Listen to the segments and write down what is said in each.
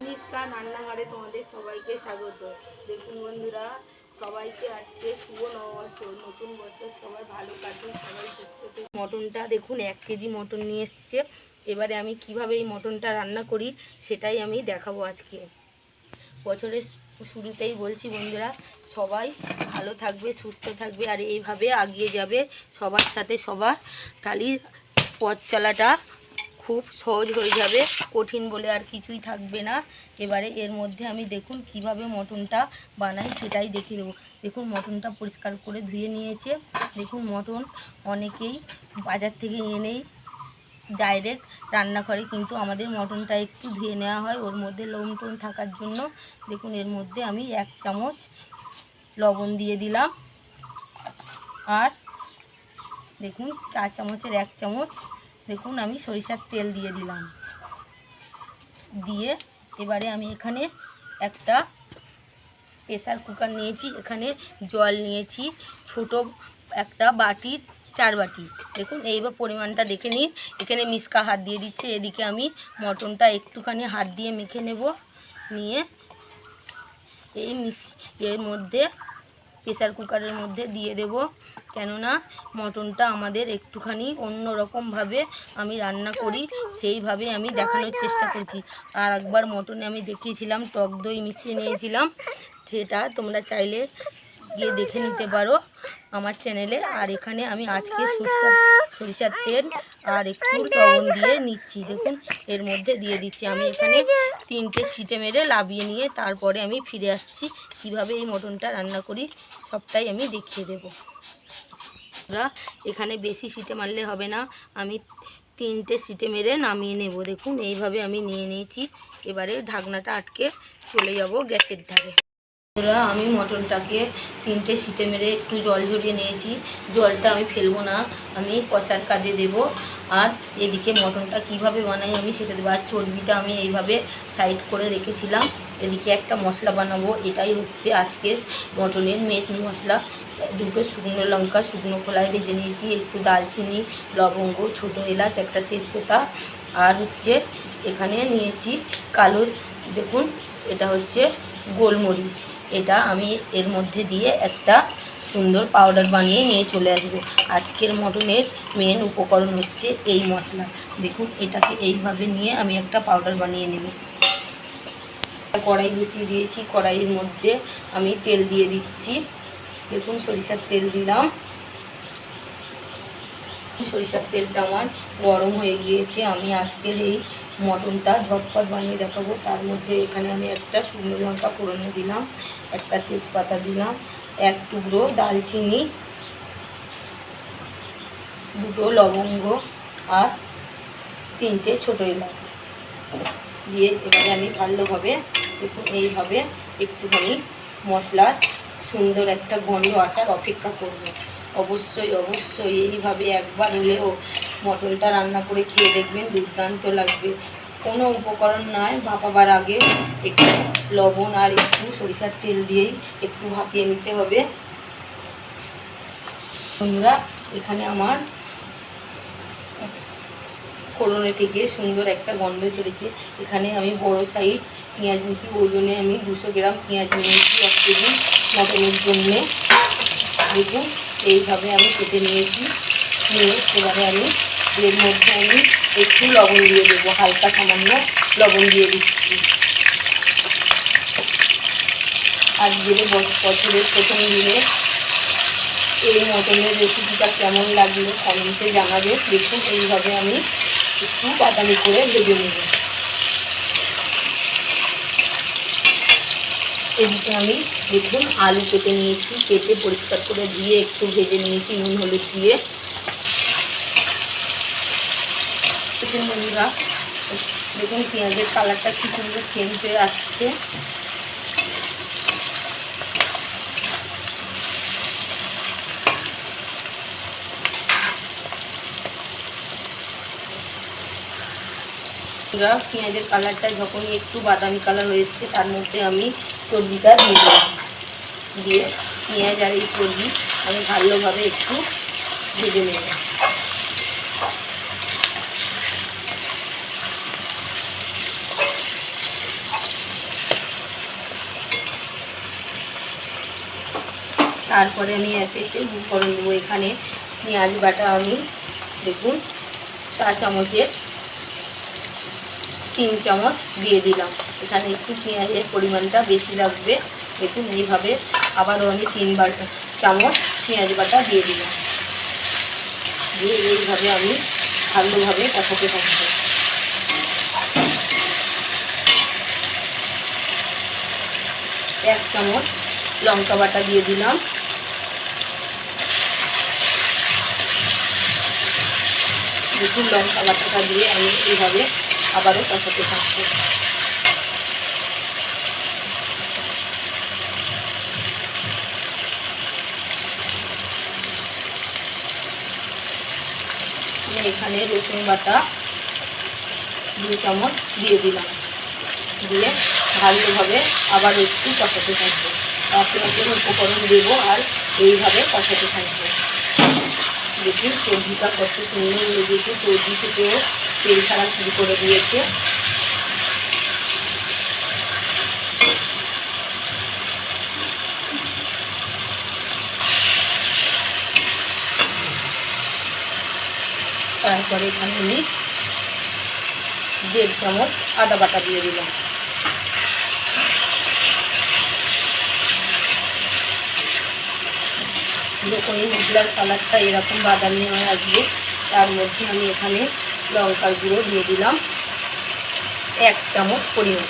নিষ্কা রান্নাঘরে তোমাদের সবাইকে স্বাগত। দেখুন বন্ধুরা, সবাইকে আজকে শুভ নববর্ষ, নতুন বছর, সবাই ভালো কাটুন সবাই সুস্থ মটনটা দেখুন, এক কেজি মটন নিয়ে এসছে। এবারে আমি কীভাবে এই মটনটা রান্না করি সেটাই আমি দেখাবো আজকে। বছরের শুরুতেই বলছি বন্ধুরা, সবাই ভালো থাকবে, সুস্থ থাকবে, আর এইভাবে আগিয়ে যাবে সবার সাথে সবার। তাহলে পথ চলাটা খুব সহজ হয়ে যাবে, কঠিন বলে আর কিছুই থাকবে না। এবারে এর মধ্যে আমি দেখুন কীভাবে মটনটা বানাই সেটাই দেখে দেবো দেখুন মটনটা পরিষ্কার করে ধুয়ে নিয়েছে। দেখুন মটন অনেকেই বাজার থেকে এনেই ডাইরেক্ট রান্না করে কিন্তু আমাদের মটনটা একটু ধুয়ে নেওয়া হয়। ওর মধ্যে লোম টোম থাকার জন্য দেখুন এর মধ্যে আমি এক চামচ লবণ দিয়ে দিলাম। আর দেখুন চার চামচের এক চামচ দেখুন, আমি সরিষার তেল দিয়ে দিলাম। দিয়ে এবারে আমি এখানে একটা প্রেসার কুকার নিয়েছি, এখানে জল নিয়েছি, ছোট একটা বাটির চার বাটি। দেখুন, এইবার পরিমাণটা দেখে নিন। এখানে মিসকা হাত দিয়ে দিচ্ছে, এদিকে আমি মটনটা একটুখানি হাত দিয়ে মেখে নেব। নিয়ে এই মিস এর মধ্যে প্রেসার কুকারের মধ্যে দিয়ে দেব। কেননা মটনটা আমাদের একটুখানি অন্য রকমভাবে আমি রান্না করি, সেইভাবে আমি দেখানোর চেষ্টা করছি। আর একবার মটনে আমি দেখিয়েছিলাম, টক দই মিশিয়ে নিয়েছিলাম, সেটা তোমরা চাইলে গিয়ে দেখে নিতে পারো। আমার চ্যানেলে আর এখানে আমি আজকে সরষার সরিষার তেল আর একটু লবণ দিয়ে নিচ্ছি। দেখুন এর মধ্যে দিয়ে দিচ্ছি। আমি এখানে তিনটে সিটে মেরে লাভিয়ে নিয়ে তারপরে আমি ফিরে আসছি। কীভাবে এই মটনটা রান্না করি সবটাই আমি দেখিয়ে দেব। এখানে বেশি সিটে মারলে হবে না। আমি তিনটে সিটে মেরে নামিয়ে নেব। দেখুন এইভাবে আমি নিয়ে নিয়েছি। এবারে ঢাকনাটা আটকে চলে যাব গ্যাসের ধারে। বন্ধুরা, আমি মটনটাকে তিনটে সিটে মেরে একটু জল ঝরিয়ে নিয়েছি। জলটা আমি ফেলব না আমি কষার কাজে দেব। আর এদিকে মটনটা কীভাবে বানাই আমি সেটা দেবো। আর চর্বিটা আমি এইভাবে সাইড করে রেখেছিলাম। এদিকে একটা মশলা বানাবো এটাই হচ্ছে আজকের মটনের মেট মশলা। দুটো শুকনো লঙ্কা শুকনো খোলায় ভেজে নিয়েছি একটু দালচিনি লবঙ্গ ছোটো এলাচ একটা তেজপাতা। আর হচ্ছে এখানে নিয়েছি কালো দেখুন এটা হচ্ছে গোলমরিচ। এটা আমি এর মধ্যে দিয়ে একটা সুন্দর পাউডার বানিয়ে নিয়ে চলে আসব। আজকের মটনের মেন উপকরণ হচ্ছে এই মশলা। দেখুন, এটাকে এইভাবে নিয়ে আমি একটা পাউডার বানিয়ে নেব। কড়াই বসিয়ে দিয়েছি। কড়াইয়ের মধ্যে আমি তেল দিয়ে দিচ্ছি। দেখুন, সরিষার তেল দিলাম। সরিষার তেলটা আমার গরম হয়ে গিয়েছে। আমি আজকের এই মটনটা ঝটপট বানিয়ে দেখাবো। তার মধ্যে এখানে আমি একটা শুকনো লঙ্কা ফোড়নে দিলাম, একটা তেজপাতা দিলাম, এক টুকরো দালচিনি দুটো লবঙ্গ আর তিনটে ছোটো এলাচ। দিয়ে এবারে আমি ভালোভাবে দেখুন এইভাবে একটুখানি মশলার সুন্দর একটা গন্ধ আসার অপেক্ষা করব। অবশ্যই অবশ্যই। এইভাবে একবার হলেও মটনটা রান্না করে খেয়ে দেখবেন, দুর্দান্ত লাগবে। কোনো উপকরণ নয় ভাপাবার আগে একটু লবণ আর একটু সরিষার তেল দিয়েই একটু ভাপিয়ে নিতে হবে। বন্ধুরা, এখানে আমার ফোড়নে থেকে সুন্দর একটা গন্ধ চলেছে এখানে আমি বড় সাইজ পেঁয়াজ নিয়েছি, ওজনে আমি দুশো গ্রাম পেঁয়াজ নিয়েছি এক কেজি মটনের জন্যে। দেখুন। এইভাবে আমি কেটে নিয়েছি। নিয়ে এবারে আমি এর মধ্যে আমি একটু লবণ দিয়ে দেবো, হালকা সামান্য লবণ দিয়ে দিচ্ছি। দিলে বছরের প্রথম দিনে। এই মটনের রেসিপিটা কেমন লাগল? কমেন্টে জানাবে। দেখুন, এইভাবে আমি একটু বাদামি করে ভেজে নেব। এদিকে আমি দেখুন আলু কেটে নিয়েছি, কেটে পরিষ্কার করে দিয়ে একটু ভেজে নিয়েছি, নুন, হলুদ দিয়ে। দেখুন বন্ধুরা, দেখুন পেঁয়াজের কালারটা কি সুন্দর চেঞ্জ হয়ে আসছে। পেঁয়াজের কালারটা যখন একটু বাদামি কালার হয়েছে তার মধ্যে আমি চর্বিটা দিয়ে দিলাম। দিয়ে পেঁয়াজ আর এই চর্বি আমি ভালোভাবে একটু ভেজে নেব। তারপরে আমি এসে একটু করে দেবো এখানে পেঁয়াজ বাটা আমি, দেখুন, চা চামচের তিন চামচ দিয়ে দিলাম। এখানে একটু পেঁয়াজের পরিমাণটা বেশি লাগবে। দেখুন, এইভাবে আবারও আমি তিনবার চামচ পেঁয়াজ বাটা দিয়ে দিলাম। দিয়ে এইভাবে আমি ভালোভাবে কষাতে থাকব। এক চামচ লঙ্কা বাটা দিয়ে দিলাম। দেখুন, লঙ্কা বাটাটা দিয়ে আমি এইভাবে আবারও কষাতে থাকব। আমি এখানে রসুন বাটা দু চামচ দিয়ে দিলাম। দিয়ে ভালোভাবে আবার একটু কষাতে থাকব। একে একে উপকরণ দেবো আর এইভাবে কষাতে থাকব। দেখুন সবজিটা কত সুন্দর লেগেছে সবজি থেকেও তেল ছাড়া শুরু করে দিয়েছে। তারপরে এখানে আমি দেড় চামচ আদা বাটা দিয়ে দিলাম। যখন এই মশলার কালারটা এরকম বাদামি হয়ে আসবে। তার মধ্যে আমি এখানে লঙ্কার গুঁড়ো দিয়ে দিলাম। এক চামচ পরিমাণ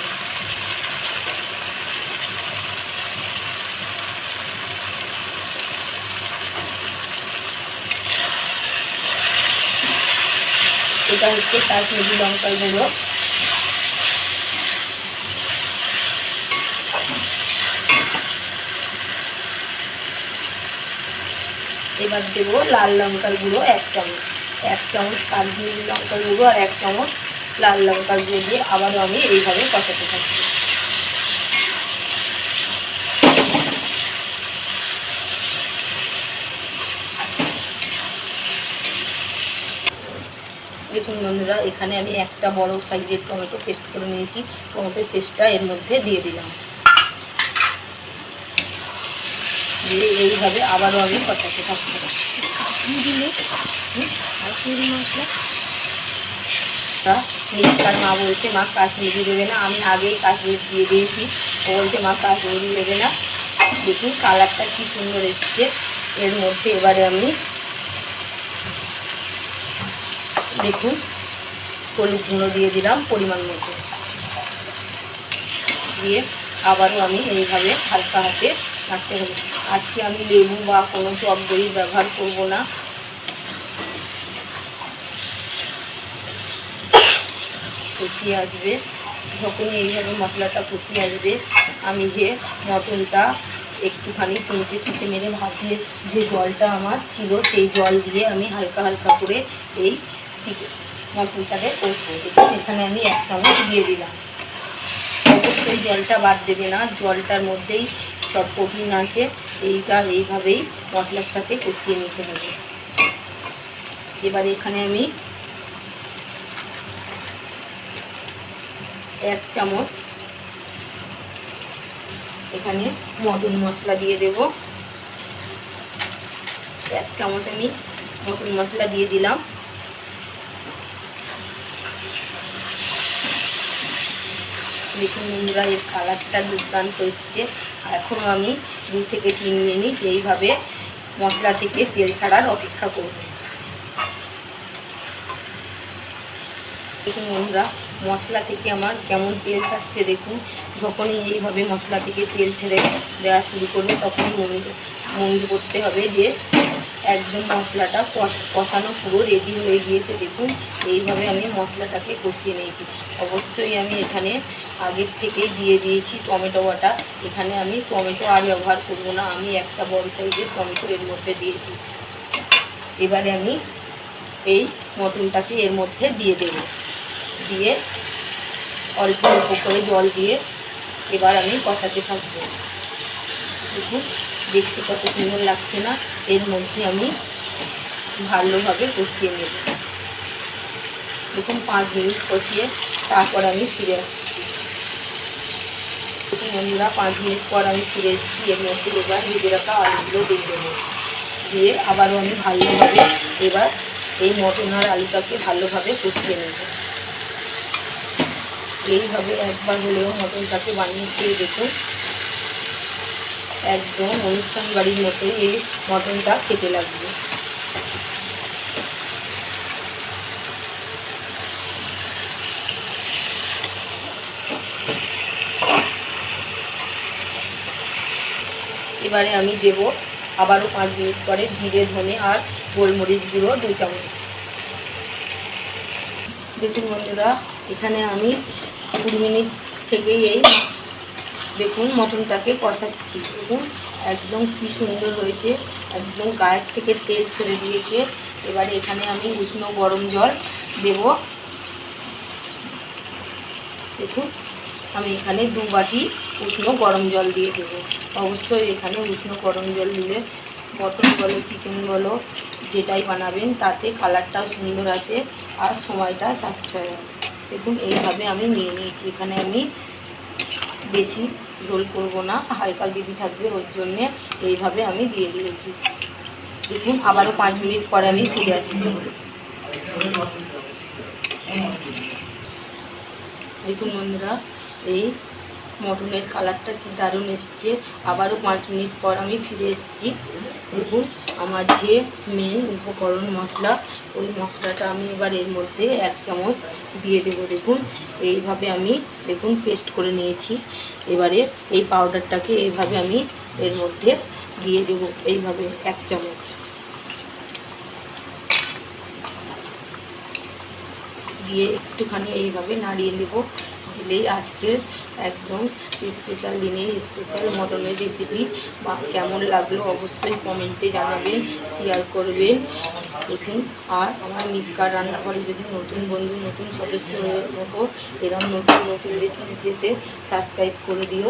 এটা হচ্ছে কাশ্মীরি লঙ্কার গুঁড়ো। এবার দেবো লাল লঙ্কার গুঁড়ো এক চামচ। এক চামচ কাশ্মীরি লঙ্কার গুঁড়ো আর এক চামচ লাল লঙ্কার গুঁড়ো দিয়ে আবারও আমি এইভাবে কষাতে থাকছি। দেখুন বন্ধুরা, এখানে আমি একটা বড় সাইজের টমেটো পেস্ট করে নিয়েছি। টমেটো পেস্টটা এর মধ্যে দিয়ে দিলাম। দিয়ে এইভাবে আবারও আমি কষাতে থাকব। দিলে কাশ্মীরি মশলা তা, মিষ্টার মা বলছে, মা, কাশ্মীরি দেবে না। আমি আগেই কাশ্মীর দিয়ে দিয়েছি। ও বলছে, মা, কাশ্মীরি দেবে না। দেখুন, কালারটা কি সুন্দর এসছে। এর মধ্যে এবারে আমি দেখুন, হলুদ গুঁড়ো দিয়ে দিলাম পরিমাণ মতো। দিয়ে আবারও আমি এইভাবে হালকা হাতে রাখতে হবে। আজকে আমি লেবু বা কোনো টক দই ব্যবহার করব না। কষিয়ে আসবে। যখনই এইভাবে মশলাটা কষিয়ে আসবে, আমি যে মটনটা একটুখানি তিনটে সিটে মেরে ভাপিয়ে যে জলটা আমার ছিল, সেই জল দিয়ে আমি হালকা হালকা করে এই দেখুন এখানে আমি এক চামচ দিয়ে দিলাম। অবশ্যই জলটা বাদ দেবে না, জলটার মধ্যেই সব প্রোটিন আছে। এইটা এইভাবেই মশলার সাথে কষিয়ে নিতে হবে। এবার এখানে আমি এক চামচ এখানে মটন মশলা দিয়ে দেব। এক চামচ আমি মটন মশলা দিয়ে দিলাম। দেখুন বন্ধুরা, এর কালারটা দুর্দান্ত এসছে। এখনও আমি দু থেকে তিন মিনিট এইভাবে মশলা থেকে তেল ছাড়ার অপেক্ষা করব। দেখুন বন্ধুরা, মশলা থেকে আমার কেমন তেল ছাড়ছে দেখুন। যখনই এইভাবে মশলা থেকে তেল ছেড়ে দেওয়া শুরু করবে, তখনই মনে করতে হবে যে একদম মশলাটা কষ- কষানো পুরো রেডি হয়ে গিয়েছে। দেখুন, এইভাবে আমি মশলাটাকে কষিয়ে নিয়েছি। অবশ্যই আমি এখানে আগের থেকেই দিয়ে দিয়েছি টমেটো বাটা। এখানে আমি টমেটো আর ব্যবহার করব না, আমি একটা বড় সাইজের টমেটো এর মধ্যে দিয়েছি। এবারে আমি এই মটনটাকে এর মধ্যে দিয়ে দেব। দিয়ে অল্প অল্প করে জল দিয়ে এবার আমি কষাতে থাকব। দেখুন, দেখতে কত সুন্দর লাগছে না? এর মধ্যে আমি ভালোভাবে কষিয়ে নেব। দেখুন, পাঁচ মিনিট কষিয়ে তারপর আমি ফিরে আসছি। বন্ধুরা, পাঁচ মিনিট পর আমি ফিরে এসেছি এর মধ্যে এবার ভেজে রাখা আলুগুলো দিয়ে দেবো। দিয়ে আবারও আমি ভালোভাবে এবার এই মটন আর আলুটাকে ভালোভাবে কষিয়ে নেব। এইভাবে একবার হলেও মটনটাকে বানিয়ে খেয়ে দেখুন। একদম অনুষ্ঠান বাড়ির মতোই এই মটনটা খেতে লাগবে। এবারে আমি দেব আবারও পাঁচ মিনিট পরে জিরে, ধনে আর গোলমরিচ গুঁড়ো দু চামচ। দেখুন বন্ধুরা, এখানে আমি কুড়ি মিনিট থেকেই এই দেখুন মটনটাকে কষাচ্ছি। দেখুন, একদম কি সুন্দর হয়েছে, একদম গায়ের থেকে তেল ছেড়ে দিয়েছে। এবারে এখানে আমি উষ্ণ গরম জল দেব। দেখুন, আমি এখানে দু বাটি উষ্ণ গরম জল দিয়ে দেবো। অবশ্যই এখানে উষ্ণ গরম জল দিলে মটন বলো চিকেন বলো, যেটাই বানাবেন, তাতে কালারটাও সুন্দর আসে আর সময়টা সাশ্রয় হয়। দেখুন, এইভাবে আমি নিয়ে নিয়েছি। এখানে আমি বেশি ঝোল করব না, হালকা গ্রেভি থাকবে ওর জন্যে এইভাবে আমি দিয়ে দিয়েছি। দেখুন, আবারও পাঁচ মিনিট পরে আমি ফিরে আসছি। দেখুন বন্ধুরা, এই মটনের কালারটা কি দারুণ এসছে। আবারও পাঁচ মিনিট পর আমি ফিরে এসেছি। দেখুন আমার যে মেন উপকরণ মশলা, ওই মশলাটা আমি এবার এর মধ্যে এক চামচ দিয়ে দেবো। দেখুন, এইভাবে আমি, দেখুন পেস্ট করে নিয়েছি। এবারে এই পাউডারটাকে এইভাবে আমি এর মধ্যে দিয়ে দেবো, এইভাবে এক চামচ। দিয়ে একটুখানি এইভাবে নাড়িয়ে নেব। দিলেই আজকের একদম স্পেশাল দিনের স্পেশাল মটনের রেসিপি বা কেমন লাগল অবশ্যই কমেন্টে জানাবেন শেয়ার করবেন। দেখুন, আর আমার মিসকার রান্নাঘরে যদি নতুন বন্ধু, নতুন সদস্য হয়ে থাকো এরকম নতুন নতুন রেসিপি পেতে সাবস্ক্রাইব করে দিও।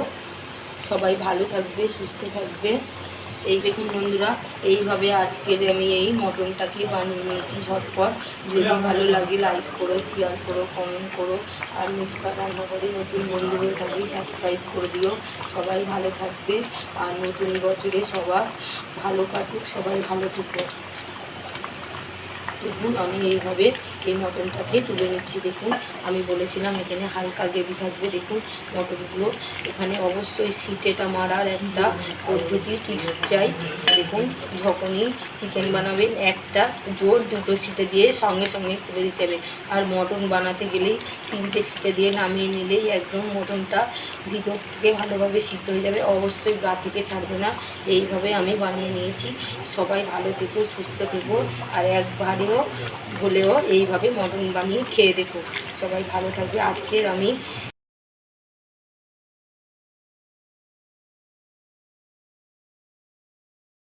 সবাই ভালো থাকবে, সুস্থ থাকবে। এই দেখুন বন্ধুরা, এইভাবে আজকের আমি এই মটনটাকে বানিয়ে নিয়েছি ঝটপট। যদি ভালো লাগে লাইক করো শেয়ার করো কমেন্ট করো, আর মিসকা রান্নাঘরে নতুন বন্ধু হয়ে সাবস্ক্রাইব করে দিও। সবাই ভালো থাকবে, আর নতুন বছরে সবার ভালো কাটুক, সবাই ভালো থেকো। দেখুন, আমি এইভাবে এই মটনটাকে তুলে নিচ্ছি, দেখুন। আমি বলেছিলাম এখানে হালকা গ্রেভি থাকবে, দেখুন মটনগুলো। এখানে অবশ্যই সিটেটা মারার একটা পদ্ধতি টিপস চাই। দেখুন, যখনই চিকেন বানাবেন, একটা জোর দুটো সিটে দিয়ে সঙ্গে সঙ্গে করে দিতে হবে। আর মটন বানাতে গেলেই তিনটে সিটে দিয়ে নামিয়ে নিলেই একদম মটনটা ভিতর থেকে ভালোভাবে সিদ্ধ হয়ে যাবে। অবশ্যই গা থেকে ছাড়বে না। এইভাবে আমি বানিয়ে নিয়েছি। সবাই ভালো থেকো, সুস্থ থেকো। আর একবারেও হলেও এইভাবে মটন বানিয়ে খেয়ে দেখো। সবাই ভালো থাকবে। আজকের আমি